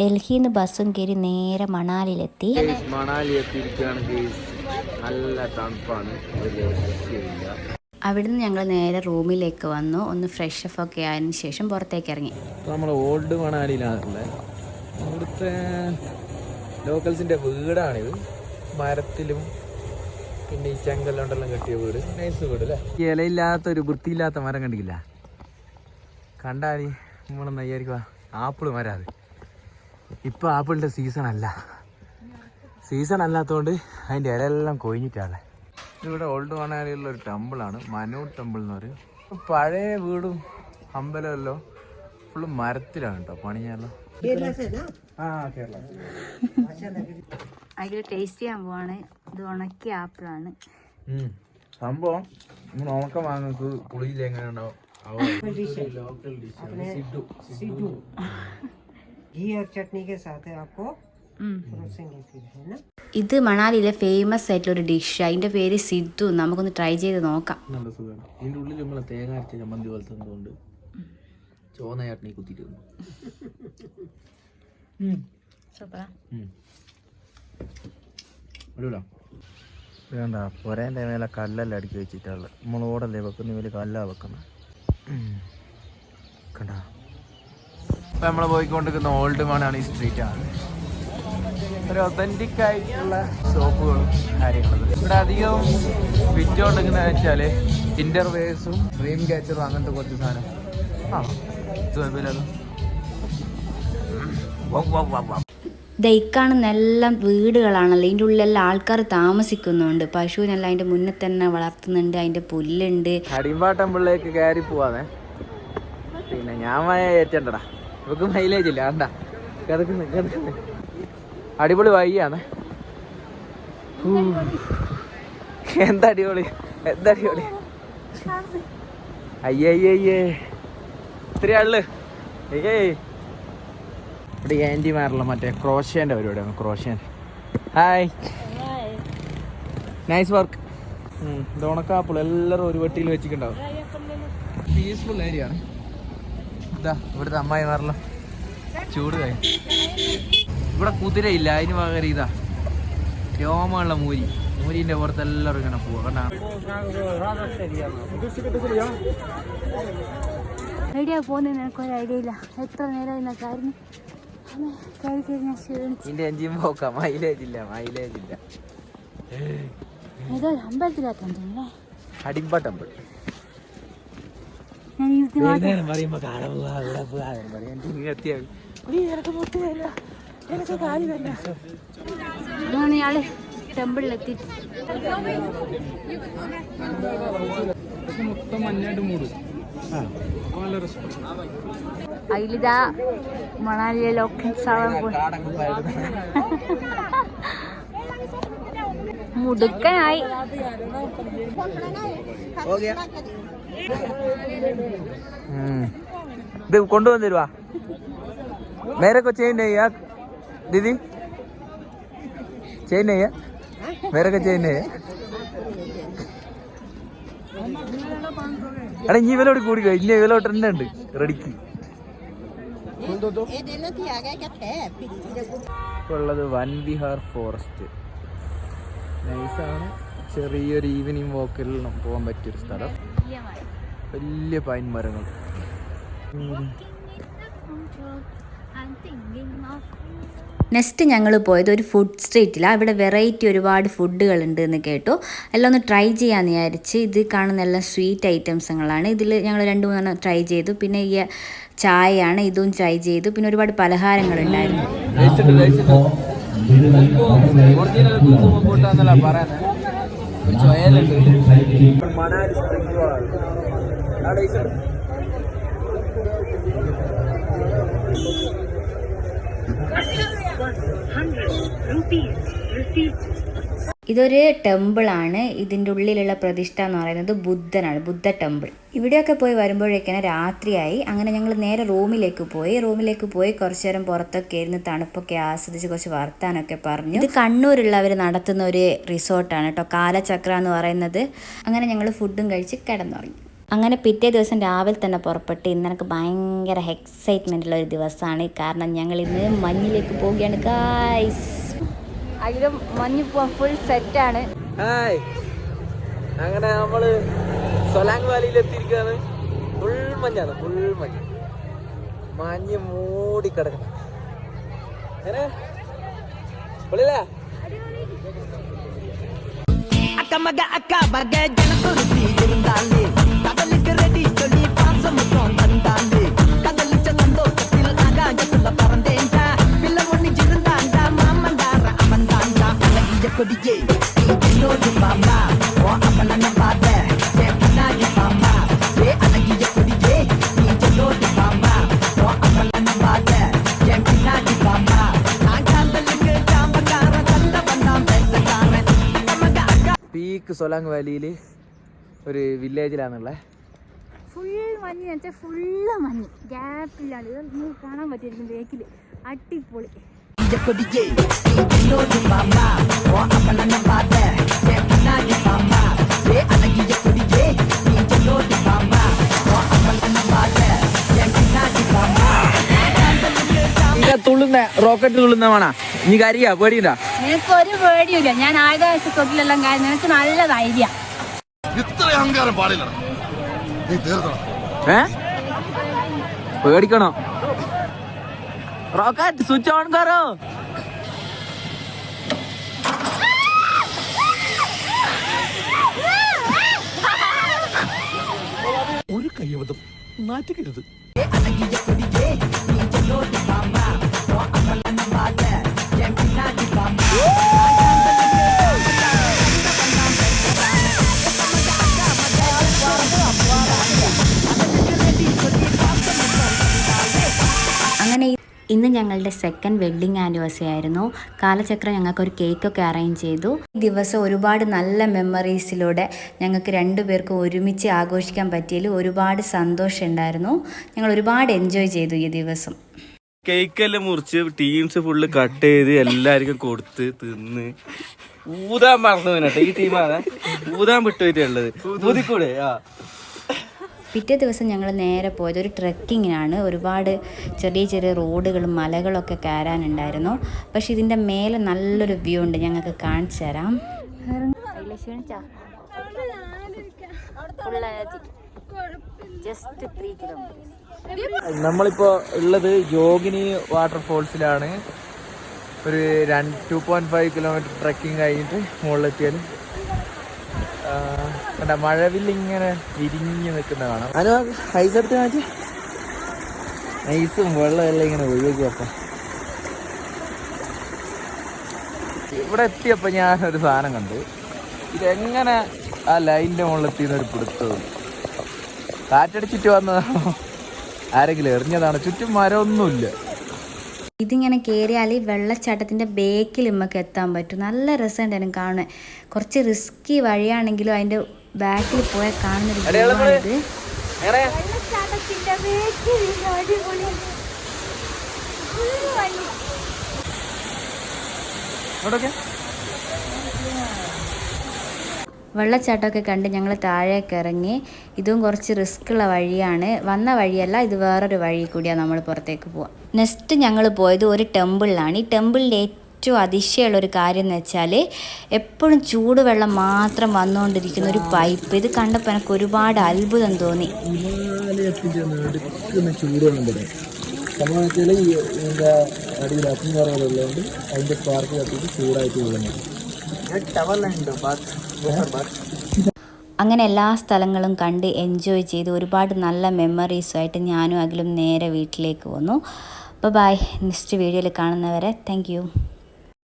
ഡൽഹിയിൽ നിന്ന് ബസ്സും കയറി നേരെ മണാലിയിലെത്തി മണാലി എത്തിയിരിക്കുകയാണ് ഗൈസ്. നല്ല തണുപ്പാണ്. അവിടുന്ന് ഞങ്ങൾ നേരെ റൂമിലേക്ക് വന്നു. ഒന്ന് ഫ്രഷ് അപ്പ് ഒക്കെ ആയതിനു ശേഷം പുറത്തേക്ക് ഇറങ്ങി. നമ്മൾ ഓൾഡ് മണാലിയിലാണല്ലേ ഇവിടുത്തെ ലോക്കൽസിന്റെ വീടാണിത്. മരത്തിലും പിന്നെ ഈ ചെങ്കല്ലോണ്ടെല്ലാം കെട്ടിയ വീട്. നൈസ് വീട് അല്ലേ? ഇലയില്ലാത്ത ഒരു വൃത്തിയില്ലാത്ത മരം കണ്ടില്ല കണ്ടാൽ നമ്മളൊന്ന് ആപ്പിൾ ആപ്പിൾ മരം അത് ഇപ്പൊ ആപ്പിളിന്റെ സീസൺ അല്ല. സീസൺ അല്ലാത്തതുകൊണ്ട് അതിന്റെ ഇലയെല്ലാം കൊഴിഞ്ഞിട്ടാണ്. ഇവിടെ ഓൾഡ് മണാലിയിലുള്ള ഒരു ടെമ്പിളാണ് മനോ ടെമ്പിൾ എന്ന് പറയും. പഴയ വീടും അമ്പലമല്ലോ ഫുള്ള് മരത്തിലാണ് കേട്ടോ പണിയാലോ ആ കേരള അതിൽ ടേസ്റ്റ് ചെയ്യാൻ പോവാണ്. ഇത് ഉണക്കിയ ആപ്പിളാണ്. സംഭവം നമ്മൾ ഉണക്കം വാങ്ങക്ക് പുളിയിൽ എങ്ങനെ ഉണ്ടാവും ലോക്കൽ ഡിഷ് സിഡു. घी और चटनी के साथ है आपको परोसेंगे फिर है ना ഇത് മണാലിയിലെ ഫേമസ് ആയിട്ടുള്ള ഒരു ഡിഷ് അതിന്റെ പേര് സിദ്ധു നമുക്കൊന്ന് ട്രൈ ചെയ്ത് നോക്കാം നല്ല സുഖമാണ് ഇതിൻ്റെ ഉള്ളിൽ നമ്മളെ തേങ്ങ അരച്ച ചമ്മന്തി പോലത്തെ എന്തുകൊണ്ട് ചോന്ന ചട്നി കുത്തിയിട്ട് തിന്നു. ഉം. അടിപൊളിയാ? ഇത് കണ്ട പൊരേൻ്റെ മേലെ കല്ലെല്ലാം അടുക്കി വെച്ചിട്ടുള്ളത് നമ്മൾ ഓടല്ലേ വെക്കുന്ന വലിയ കല്ലാ വെക്കുന്നത് കണ്ട ഇപ്പം നമ്മൾ പോയിക്കൊണ്ടിരിക്കുന്ന ഓൾഡ് മണാണ് ഈ സ്ട്രീറ്റ് ആണ്. ഒരു ഒതന്റിക് ആയിട്ടുള്ള ഷോപ്പുകളും കാര്യങ്ങളും. ഇവിടെ അധികം വിറ്റുകൊണ്ടിരിക്കുന്നത് വെച്ചാൽ ഇന്റർവേസും ഡ്രീം ക്യാച്ചറും അങ്ങനത്തെ കുറച്ച് സാധനം. ആ ഇത് കുഴപ്പമില്ലല്ലോ വൗ, വൗ, വൗ, വൗ. ദൈക്കാണുന്ന എല്ലാം വീടുകളാണല്ലോ. അതിന്റെ ഉള്ളിലെല്ലാം ആൾക്കാർ താമസിക്കുന്നുണ്ട്. പശുവിനെല്ലാം അതിന്റെ മുന്നിൽ തന്നെ വളർത്തുന്നുണ്ട്. അതിന്റെ പുല്ലുണ്ട്. അടിമ്പാ പിള്ളേക്ക് കയറി പോവാതെ പിന്നെ ഞാൻ മയ ഏറ്റണ്ടടാ ഇവക്ക് മൈലേജ് ഇല്ല കണ്ടാ. കിടക്കുന്നു കിടക്കുന്നു അടിപൊളി വഴിയാണ്. എന്താ അടിപൊളി? എന്താ അടിപൊളി? അയ്യേ ഇത്രയും ആൾ ഏയ്. ഇവിടെ ആന്റിമാരുള്ള മറ്റേ ക്രോഷ്യേന്റെ പരിപാടിയാണ് ക്രോഷ്യൻ. ഹായ്. നൈസ് വർക്ക് ഇത് ഉണക്കാപ്പിൾ എല്ലാവരും ഒരു വെട്ടിയിൽ വെച്ചിട്ടുണ്ടാവും. പീസ്ഫുൾ ഏരിയ ആണ്. ഇതാ ഇവിടുത്തെ അമ്മായി മാറല്ലോ. ചൂട് കഴി. ഇവിടെ കുതിരയില്ല അതിന് പകരം ഇതാ. രോമമുള്ള മൂരി. മൂരിന്റെ പുറത്ത് എല്ലാവരും ഇങ്ങനെ പോവാ കണ്ടാ? ഐഡിയ പോകുന്നതിന് എനിക്കൊരു ഐഡിയ ഇല്ല. എത്ര നേരം ഞാൻ ക്ഷീണിച്ചു. ഇതിന്റെ എഞ്ചിൻ പോക്ക മൈലേജ് ഇല്ല മൈലേജ് ഇല്ല. അമ്പലത്തിലാക്കാൻ തോന്നുന്നു അടിമ്പ ടെമ്പിൾ. ഞാൻ പറയുമ്പോ കാണാൻ പോവാ മുട്ട് കാൽ ഇയാൾ ടെമ്പിളിലെത്തി. മൊത്തം മഞ്ഞായിട്ട് മൂടും. അതിലിതാ മണാലിയിലെ ലോക്കൽസ് മുടുക്കനായി. ഇത് കൊണ്ടുവന്നു തരുവാ നേരൊക്കെ செயின் ஐயா தீதி செயின் ஐயா மேரக்கு செயின் ஐயா ഇനി ഇവലോട്ട് കൂടി ഇനി ഇവലോട്ട് തന്നെ ഉണ്ട്. റെഡിക്ക് ഉള്ളത് വൻ ബിഹാർ ഫോറസ്റ്റ് നൈസാണ് ചെറിയൊരു ഈവനിങ് വാക്കിൽ പോകാൻ പറ്റിയൊരു സ്ഥലം. വലിയ പൈൻ മരങ്ങൾ. നെക്സ്റ്റ് ഞങ്ങൾ പോയത് ഒരു ഫുഡ് സ്ട്രീറ്റിലാണ് ഇവിടെ വെറൈറ്റി ഒരുപാട് ഫുഡുകൾ ഉണ്ട് എന്ന് കേട്ടു. എല്ലാം ഒന്ന് ട്രൈ ചെയ്യാമെന്ന് വിചാരിച്ച് ഇത് കാണുന്ന എല്ലാം സ്വീറ്റ് ഐറ്റംസുകളാണ് ഇതിൽ ഞങ്ങൾ രണ്ട് മൂന്നെണ്ണം ട്രൈ ചെയ്തു. പിന്നെ ഈ ചായയാണ് ഇതും ട്രൈ ചെയ്തു. പിന്നെ ഒരുപാട് പലഹാരങ്ങളുണ്ടായിരുന്നു ഒറിജിനൽ കൂട്ടാന്നല്ല പറയുന്നത് ഒരു ചൊയലുണ്ട് മണാലി സ്പ്രിംഗ് ഇതൊരു ടെമ്പിൾ ആണ്. ഇതിന്റെ ഉള്ളിലുള്ള പ്രതിഷ്ഠ എന്ന് പറയുന്നത് ബുദ്ധനാണ് ബുദ്ധ ടെമ്പിൾ ഇവിടെയൊക്കെ പോയി വരുമ്പോഴേക്കാണ് രാത്രിയായി. അങ്ങനെ ഞങ്ങൾ നേരെ റൂമിലേക്ക് പോയി. റൂമിലേക്ക് പോയി കുറച്ചു നേരം പുറത്തൊക്കെ ഇരുന്ന് തണുപ്പൊക്കെ ആസ്വദിച്ച് കുറച്ച് വർത്താനൊക്കെ പറഞ്ഞു. ഇത് കണ്ണൂരുള്ളവർ നടത്തുന്ന ഒരു റിസോർട്ടാണ് കേട്ടോ കാലചക്ര എന്ന് പറയുന്നത്. അങ്ങനെ ഞങ്ങൾ ഫുഡും കഴിച്ച് കിടന്നുറങ്ങി. അങ്ങനെ പിറ്റേ ദിവസം രാവിലെ തന്നെ പുറപ്പെട്ട് ഇന്ന് എനിക്ക് ഭയങ്കര എക്സൈറ്റ്മെന്റ് ഉള്ള ഒരു ദിവസമാണ്. കാരണം ഞങ്ങൾ ഇന്ന് മഞ്ഞിലേക്ക് പോവുകയാണ് ഗായ്സ് അതിലും മഞ്ഞ് ഫുൾ സെറ്റാണ് ഹായ് അങ്ങനെ നമ്മള് സൊലാങ് വാലിയിൽ എത്തിയിരിക്കുകയാണ് ഫുൾ മഞ്ഞാണ് ഫുൾ മഞ്ഞ് മഞ്ഞ് മൂടി കിടക്കണം എങ്ങനെ പൊളിയില്ലേ அக்க மக அக்கா மக ஜனக்குருத்தி இருந்தாலே கடலுக்கு ரெடி சொல்லி பாசமுத்தம் தந்தாலே கொடியே நீ என்னோடு பாம்பா ஓ அப்பன பாத்த என் பின்னாடி பாம்பா ஏ அழகிய கொடியே நீ என்னோடு பாம்பா ஓ அப்பன பாத்த என் பின்னாடி பாம்பா நான் காந்தலுக்கு ஜாம்பக்கார கல்ல பண்ணாம் பேசக்காரன் அக்க மக அக்கா പീക്ക് സൊലാങ് വാലിയിൽ ഒരു വില്ലേജിലാണുള്ളത് ഫുൾ മഞ്ഞ് വെച്ചാൽ ഫുള്ള് മഞ്ഞ് ഗ്യാപ്പില്ലാണ്ട് ഇത് നിങ്ങൾക്ക് കാണാൻ പറ്റിയിരിക്കും ബേക്കിൽ അടിപൊളി இங்க கொடியே நீ என்னோடு பாம்பா ஓ அப்பன பாத்த என் பின்னாடி பாம்பா ஏ அழகிய கொடியே நீ என்னோடு பாம்பா ஓ அப்பன பாத்த என் பின்னாடி பாம்பா തുള്ളുന്ന റോക്കറ്റ് തുള്ളുന്ന വേണ നീ കരിയാ പേടിയുണ്ടാ നിനക്ക് ഒരു പേടിയില്ല ഞാൻ ആയുധ തൊട്ടിലെല്ലാം കാര്യം നിനക്ക് നല്ല ധൈര്യം ഇത്ര അഹങ്കാരം പാടില്ല നീ തീർത്തണം ഏ പേടിക്കണോ रॉकेट स्विच ऑन करो ഒരു കയ്യബദ്ധം. നാറ്റുകരുത്. അങ്ങനെ ഇന്ന് ഞങ്ങളുടെ സെക്കൻഡ് വെഡ്ഡിങ് ആനിവേഴ്സറി ആയിരുന്നു. കാലചക്രം ഞങ്ങൾക്ക് ഒരു കേക്കൊക്കെ അറേഞ്ച് ചെയ്തു. ഈ ദിവസം ഒരുപാട് നല്ല മെമ്മറീസിലൂടെ ഞങ്ങൾക്ക് രണ്ടുപേർക്കും ഒരുമിച്ച് ആഘോഷിക്കാൻ പറ്റിയതിൽ ഒരുപാട് സന്തോഷം ഉണ്ടായിരുന്നു. ഞങ്ങൾ ഒരുപാട് എൻജോയ് ചെയ്തു ഈ ദിവസം. കേക്കെല്ലാം മുറിച്ച് ടീംസ് ഫുള്ള് കട്ട് ചെയ്ത് എല്ലാവർക്കും കൊടുത്ത് തിന്ന്. ഊതാൻ മറന്നു കേട്ടോ. ഈ ടീമാണ് ഊതാൻ വിട്ടുപോയിട്ടുള്ളത് ഊതിക്കൂടെ? ആ. പിറ്റേ ദിവസം ഞങ്ങൾ നേരെ പോയത് ഒരു ട്രെക്കിങ്ങിനാണ്. ഒരുപാട് ചെറിയ ചെറിയ റോഡുകളും മലകളൊക്കെ കയറാനുണ്ടായിരുന്നു. പക്ഷെ ഇതിന്റെ മേലെ നല്ലൊരു വ്യൂ ഉണ്ട്. ഞങ്ങൾക്ക് കാണിച്ചു തരാം. ജസ്റ്റ് ത്രീ കിലോമീറ്റർ നമ്മളിപ്പോ ഉള്ളത് ജോഗിനി വാട്ടർഫോൾസിലാണ്. ഒരു രണ്ട് two point five kilometre trekking കഴിഞ്ഞിട്ട് മുകളിലെത്തിയാൽ കണ്ട ഇങ്ങനെ വിരിഞ്ഞു നിൽക്കുന്ന കാണാം. അനു ഐസ് എടുത്ത് മാറ്റി ഐസും വെള്ളം എല്ലാം ഇങ്ങനെ ഒഴുകിയപ്പോ. ഇവിടെ എത്തിയപ്പോൾ ഞാൻ ഒരു സാധനം കണ്ടു. ഇതെങ്ങനെ ആ ലൈനിന്റെ മുകളിൽ എത്തിയെന്ന് ഒരു പിടുത്തവും കാറ്റടിച്ചിട്ട് വന്നതാണോ? ആരെങ്കിലും എറിഞ്ഞതാണോ? ചുറ്റും മരമൊന്നുമില്ല. ഇതിങ്ങനെ കയറിയാൽ വെള്ളച്ചാട്ടത്തിന്റെ ബേക്കിൽ നമുക്ക് എത്താൻ പറ്റും. നല്ല രസമുണ്ടായിരുന്നു കാണാൻ. കുറച്ച് റിസ്കി വഴിയാണെങ്കിലും അതിന്റെ ബാക്കിൽ പോയാൽ കാണുന്നൊരു ആണിത്. വെള്ളച്ചാട്ടമൊക്കെ കണ്ട് ഞങ്ങൾ താഴേക്ക് ഇറങ്ങി. ഇതും കുറച്ച് റിസ്ക് ഉള്ള വഴിയാണ്. വന്ന വഴിയല്ല ഇത് വേറൊരു വഴി കൂടിയാണ് നമ്മൾ പുറത്തേക്ക് പോവുക നെക്സ്റ്റ് ഞങ്ങൾ പോയത് ഒരു ടെമ്പിളിലാണ് ഈ ടെമ്പിളിന്റെ ഏറ്റവും അതിശയമുള്ള ഒരു കാര്യം എന്ന് വെച്ചാൽ എപ്പോഴും ചൂടുവെള്ളം മാത്രം വന്നുകൊണ്ടിരിക്കുന്ന ഒരു പൈപ്പ് ഇത് കണ്ടപ്പോൾ എനിക്ക് ഒരുപാട് അത്ഭുതം തോന്നി. അടിയിൽ കത്തിയിട്ട് ചൂടായിട്ട് അങ്ങനെ എല്ലാ സ്ഥലങ്ങളും കണ്ട് എൻജോയ് ചെയ്ത് ഒരുപാട് നല്ല മെമ്മറീസുമായിട്ട് ഞാനും അഖിലും നേരെ വീട്ടിലേക്ക് വന്നു. അപ്പോൾ ബൈ നെക്സ്റ്റ് വീഡിയോയിൽ കാണുന്നവരെ താങ്ക്